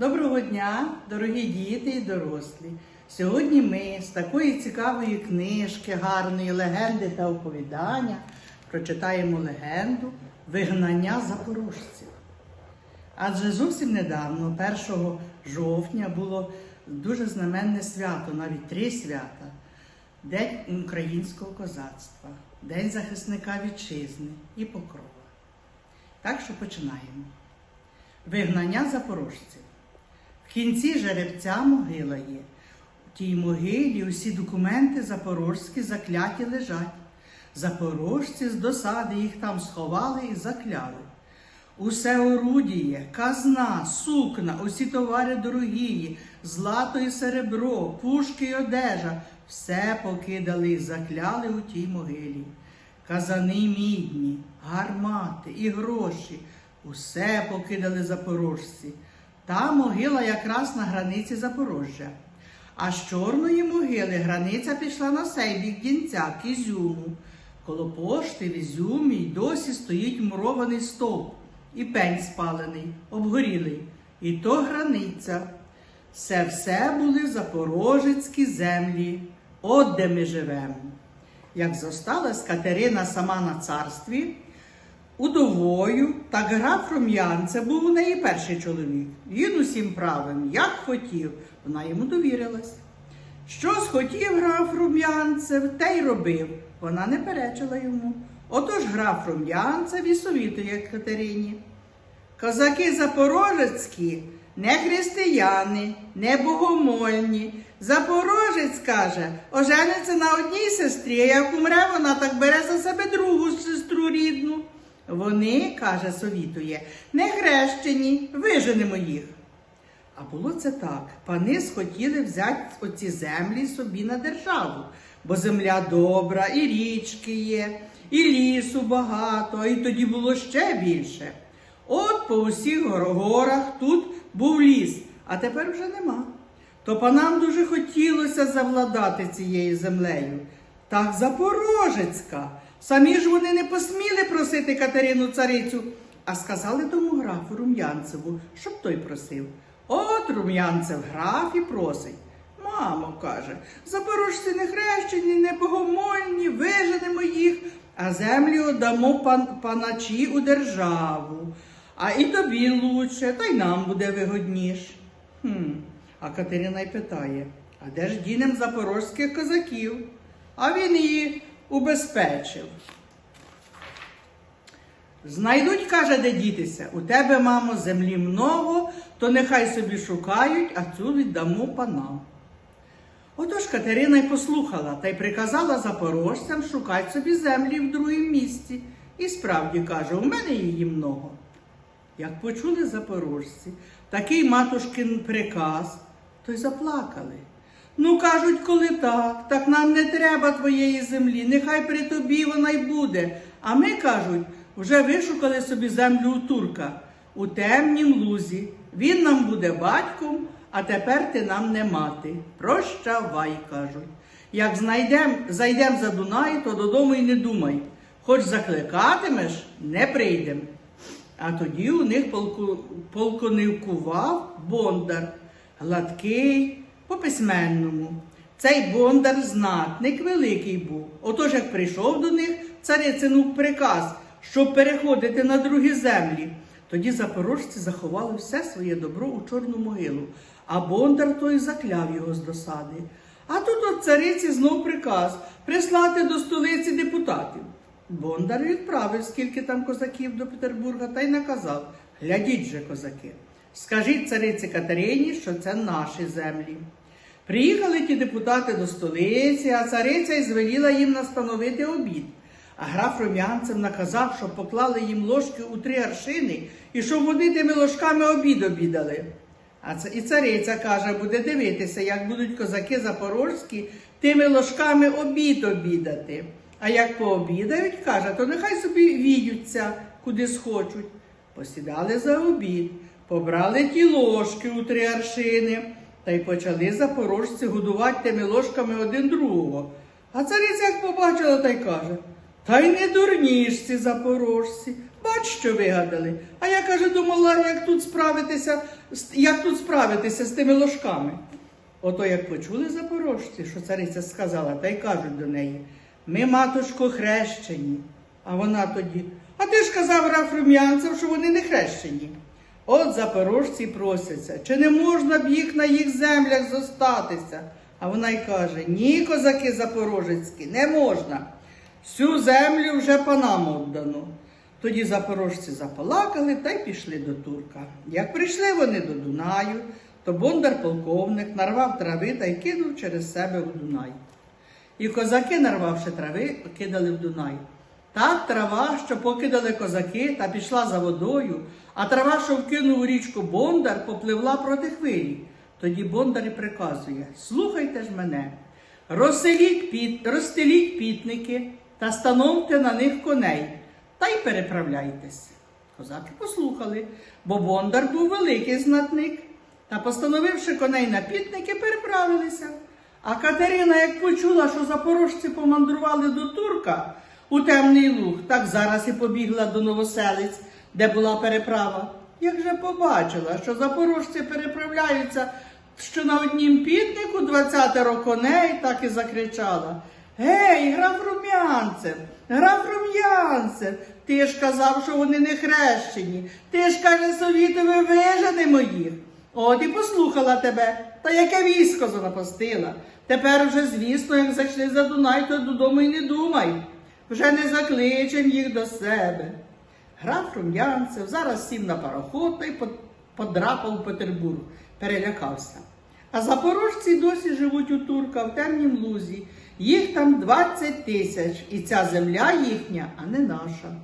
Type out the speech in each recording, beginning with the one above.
Доброго дня, дорогі діти і дорослі. Сьогодні ми з такої цікавої книжки, гарної легенди та оповідання прочитаємо легенду Вигнання запорожців. Адже зовсім недавно, 1 жовтня, було дуже знаменне свято, навіть три свята. День українського козацтва, День захисника вітчизни і покрова. Так що починаємо. Вигнання запорожців. Кінці жеребця могила є. У тій могилі усі документи запорожські закляті лежать. Запорожці з досади їх там сховали і закляли. Усе орудіє, казна, сукна, усі товари дорогії, злато і серебро, пушки й одежа, все покидали і закляли у тій могилі. Казани мідні, гармати і гроші, усе покидали запорожці. Та могила якраз на границі Запорожжя. А з чорної могили границя пішла на сей бік Дінця, к Ізюму. Коло пошти в Ізюмі й досі стоїть мурований стовп і пень спалений, обгорілий. І то границя. Це все були запорожецькі землі, от де ми живемо. Як зосталась Катерина сама на царстві, удовою, так граф Рум'янце був у неї перший чоловік. Він усім правим, як хотів, вона йому довірилась. Що схотів граф Рум'янцев, те й робив. Вона не перечила йому. Отож граф Рум'янцев і совітує Катерині. Козаки запорожецькі не християни, не богомольні. Запорожець каже, ожениться на одній сестрі, а як умре, вона так бере за себе другу сестру рідну. Вони, каже, совітує, не хрещені, виженемо їх. А було це так. Пани схотіли взяти оці землі собі на державу, бо земля добра, і річки є, і лісу багато, і тоді було ще більше. От по усіх горах тут був ліс, а тепер вже нема. То панам дуже хотілося завладати цією землею. Так Запорожецька. Самі ж вони не посміли просити Катерину царицю, а сказали тому графу Рум'янцеву, щоб той просив. От Рум'янцев граф і просить. Мамо, каже, запорожці не хрещені, не богомольні, виженемо їх, а землю отдамо пан, паначі у державу. А і тобі лучше, та й нам буде вигодніш. Хм. А Катерина й питає: а де ж дінем запорозьких козаків? А він її убезпечив. Знайдуть, каже, де дітися. У тебе, мамо, землі много, то нехай собі шукають, а цю віддамо панам. Отож Катерина й послухала та й приказала запорожцям шукати собі землі в другому місці. І справді каже, у мене її много. Як почули запорожці, такий матушкин приказ, то й заплакали. Ну, кажуть, коли так, так нам не треба твоєї землі, нехай при тобі вона й буде. А ми, кажуть, вже вишукали собі землю у турка у темнім лузі. Він нам буде батьком, а тепер ти нам не мати. Прощавай, кажуть. Як знайдем, зайдем за Дунай, то додому й не думай. Хоч закликатимеш, не прийдем. А тоді у них полку, полконивкував бондар, гладкий по письменному. Цей бондар знатник великий був. Отож, як прийшов до них царицинув приказ, щоб переходити на другі землі. Тоді запорожці заховали все своє добро у чорну могилу, а бондар той закляв його з досади. А тут от цариці знов приказ прислати до столиці депутатів. Бондар відправив, скільки там козаків до Петербурга, та й наказав: глядіть же, козаки, скажіть цариці Катерині, що це наші землі. Приїхали ті депутати до столиці, а цариця й звеліла їм настановити обід. А граф Рум'янцев наказав, щоб поклали їм ложки у три аршини і щоб вони тими ложками обід обідали. А це і цариця каже, буде дивитися, як будуть козаки запорожські тими ложками обід обідати. А як пообідають, каже, то нехай собі віються, куди схочуть. Посідали за обід, побрали ті ложки у три аршини та й почали запорожці годувати тими ложками один другого. А цариця як побачила, та й каже, та й не дурні ж ці запорожці. От що вигадали. А я каже, думала, як тут справитися, як тут справитися з тими ложками. Ото як почули запорожці, що цариця сказала, та й кажуть до неї: ми, матушко, хрещені. А вона тоді, а ти ж казав граф рум'янцев, що вони не хрещені. От запорожці просяться, чи не можна б їх на їх землях зостатися? А вона й каже: ні, козаки запорожецькі, не можна. Всю землю вже панам віддано. Тоді запорожці заполакали та й пішли до турка. Як прийшли вони до Дунаю, то бондар полковник нарвав трави та й кинув через себе у Дунай. І козаки, нарвавши трави, кидали в Дунай. Так трава, що покидали козаки, та пішла за водою, а трава, що вкинув у річку Бондар, попливла проти хвилі. Тоді Бондар і приказує: слухайте ж мене, розстеліть пітники та становте на них коней, та й переправляйтесь. Козаки послухали, бо Бондар був великий знатник. Та, постановивши коней на пітники, переправилися. А Катерина, як почула, що запорожці помандрували до турка у темний луг, так зараз і побігла до новоселиць, де була переправа. Як же побачила, що запорожці переправляються, що на однім пітнику двадцятеро коней, так і закричала. Гей, граф рум'янцев, граф рум'янцев, ти ж казав, що вони не хрещені. Ти ж каже, совітове виженемо їх. От і послухала тебе, та яке військо занапастила. Тепер уже, звісно, як зайшли за Дунай, то додому й не думай. Вже не закличем їх до себе. Граф Рум'янцев зараз сів на пароход та й подрапав у Петербург, перелякався. А запорожці досі живуть у турка в темнім лузі. Їх там 20 тисяч, і ця земля їхня, а не наша.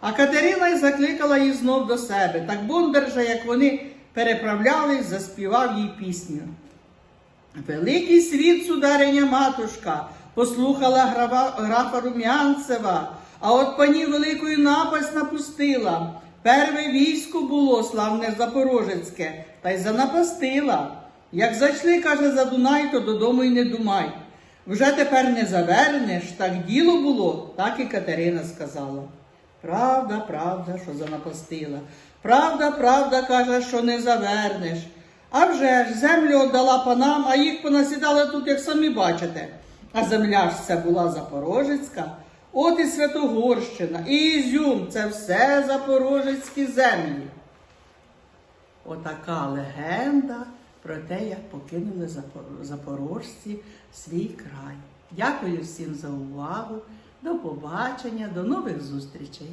А Катерина й закликала їх знов до себе. Так Бондар же, як вони переправлялись, заспівав їй пісню. Великий світ, судариня матушка, послухала графа Рум'янцева, а от пані великою напасть напустила. Перве військо було славне Запорожецьке, та й занапастила. Як зайшли, каже, за Дунай, то додому й не думай. Вже тепер не завернеш, так діло було, так і Катерина сказала. Правда, правда, що занапастила. Правда, правда, каже, що не завернеш. А вже ж землю віддала панам, а їх понасідали тут, як самі бачите. А земля ж це була Запорожецька, от і Святогорщина, і Ізюм це все запорожецькі землі. Отака легенда про те, як покинули запорожці свій край. Дякую всім за увагу. До побачення, до нових зустрічей.